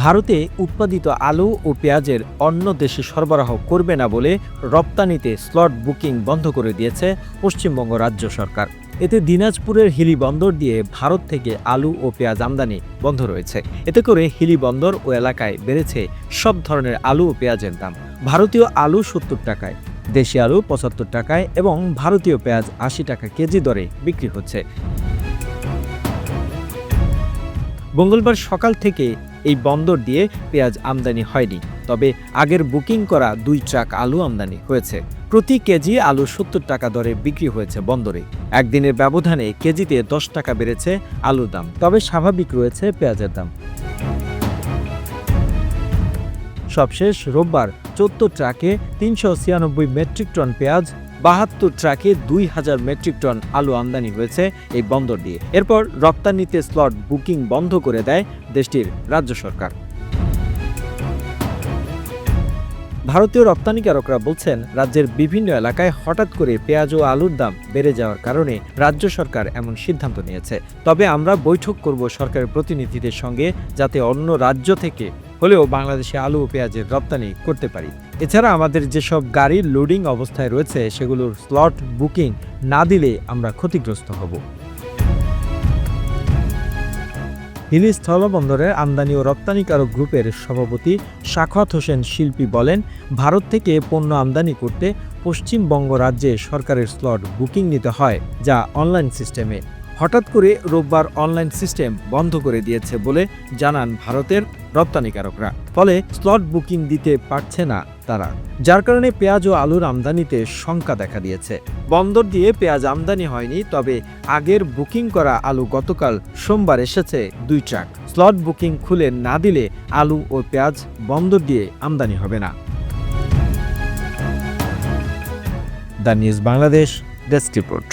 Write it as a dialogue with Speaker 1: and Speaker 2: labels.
Speaker 1: ভারতে উৎপাদিত আলু ও পেঁয়াজের অন্য দেশে সরবরাহ করবে না বলে রপ্তানিতে স্লট বুকিং বন্ধ করে দিয়েছে পশ্চিমবঙ্গ রাজ্য সরকার। এতে দিনাজপুরের হিলি বন্দর দিয়ে ভারত থেকে আলু ও পেঁয়াজ আমদানি বন্ধ রয়েছে। এতে করে হিলি বন্দর ও এলাকায় বেড়েছে সব ধরনের আলু ও পেঁয়াজের দাম। ভারতীয় আলু সত্তর টাকায়, দেশি আলু পঁচাত্তর টাকায় এবং ভারতীয় পেঁয়াজ আশি টাকা কেজি দরে বিক্রি হচ্ছে। মঙ্গলবার সকাল থেকে এই বন্দর দিয়ে পেঁয়াজ আমদানি হয়নি। তবে আগের বুকিং করা দুই ট্রাক আলু আমদানি হয়েছে। প্রতি কেজি আলু সত্তর টাকা দরে বিক্রি হয়েছে বন্দরে। একদিনের ব্যবধানে কেজিতে দশ টাকা বেড়েছে আলুর দাম। তবে স্বাভাবিক রয়েছে পেঁয়াজের দাম। সবশেষ রোববার চোদ্দ ট্রাকে তিনশো ছিয়ানব্বই মেট্রিক টন পেঁয়াজ বাহাত্তর ট্রাকে দুই হাজার মেট্রিক টন আলু আমদানি হয়েছে এই বন্দর দিয়ে। এরপর রপ্তানিতে স্লট বুকিং বন্ধ করে দেয় দেশটির রাজ্য সরকার। ভারতীয় রপ্তানিকারকরা বলছেন, রাজ্যের বিভিন্ন এলাকায় হঠাৎ করে পেঁয়াজ ও আলুর দাম বেড়ে যাওয়ার কারণে রাজ্য সরকার এমন সিদ্ধান্ত নিয়েছে। তবে আমরা বৈঠক করব সরকারের প্রতিনিধিদের সঙ্গে যাতে অন্য রাজ্য থেকে হলেও বাংলাদেশে আলু ও পেঁয়াজের রপ্তানি করতে পারি। এছাড়া আমাদের যেসব গাড়ি লোডিং অবস্থায় রয়েছে, সেগুলোর স্লট বুকিং না দিলে আমরা ক্ষতিগ্রস্ত হব। হিলি স্থলবন্দরের আমদানি ও রপ্তানিকারক গ্রুপের সভাপতি শাখাত হোসেন শিল্পী বলেন, ভারত থেকে পণ্য আমদানি করতে পশ্চিমবঙ্গ রাজ্যে সরকারের স্লট বুকিং নিতে হয়, যা অনলাইন সিস্টেমে হঠাৎ করে রোববার অনলাইন সিস্টেম বন্ধ করে দিয়েছে বলে জানান ভারতের রপ্তানিকারকরা। ফলে স্লট বুকিং দিতে পারছে না তারা। যার কারণে পেঁয়াজ ও আলুর আমদানিতে শঙ্কা দেখা দিয়েছে। বন্দর দিয়ে পেঁয়াজ আমদানি হয়নি, তবে আগের বুকিং করা আলু গতকাল সোমবার এসেছে দুই ট্রাক। স্লট বুকিং খুলে না দিলে আলু ও পেঁয়াজ বন্দর দিয়ে আমদানি হবে না। The news Bangladesh, desk report.